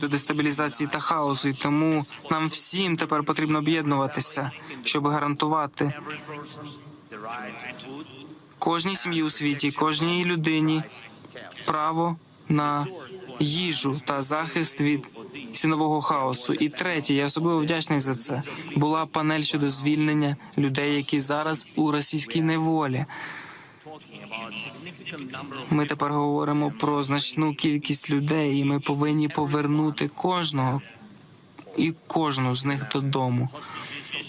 до дестабілізації та хаосу. І тому нам всім тепер потрібно об'єднуватися, щоб гарантувати кожній сім'ї у світі, кожній людині право на їжу та захист від цінового хаосу. І третє, я особливо вдячний за це. Була панель щодо звільнення людей, які зараз у російській неволі. Ми тепер говоримо про значну кількість людей, і ми повинні повернути кожного і кожну з них додому.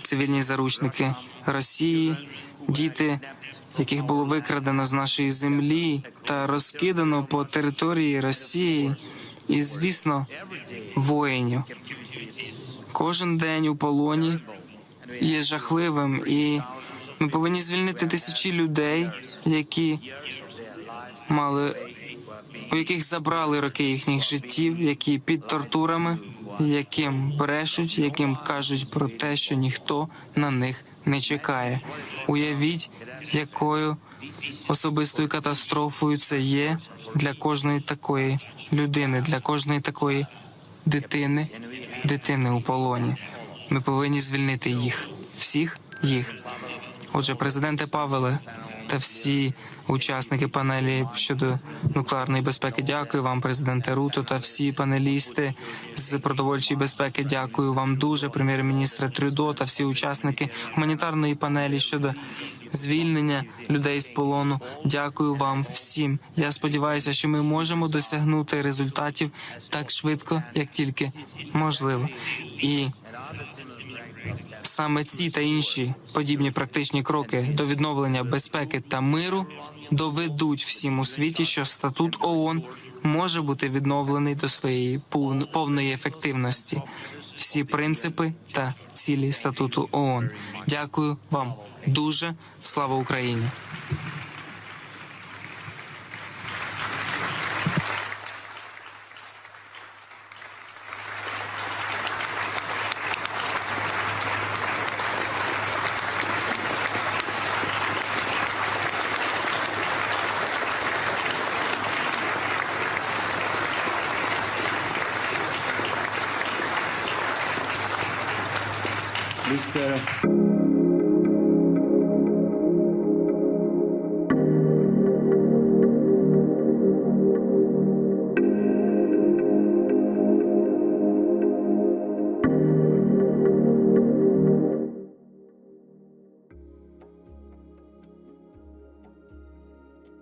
Цивільні заручники Росії, діти, яких було викрадено з нашої землі та розкидано по території Росії, і звісно, воїнів. Кожен день у полоні є жахливим, і ми повинні звільнити тисячі людей, які мали у яких забрали роки їхніх життів, які під тортурами, яким брешуть, яким кажуть про те, що ніхто на них не чекає. Уявіть, якою особистою катастрофою це є для кожної такої людини, для кожної такої дитини, дитини у полоні. Ми повинні звільнити їх, всіх їх. Отже, президенте Павеле та всі учасники панелі щодо нуклеарної безпеки. Дякую вам, президенте Руто, та всі панелісти з продовольчої безпеки. Дякую вам дуже, прем'єр-міністре Трюдо та всі учасники гуманітарної панелі щодо звільнення людей з полону. Дякую вам всім. Я сподіваюся, що ми можемо досягнути результатів так швидко, як тільки можливо. І Саме ці та інші подібні практичні кроки до відновлення безпеки та миру доведуть всім у світі, що статут ООН може бути відновлений до своєї повної ефективності. Всі принципи та цілі статуту ООН. Дякую вам дуже. Слава Україні! Mr.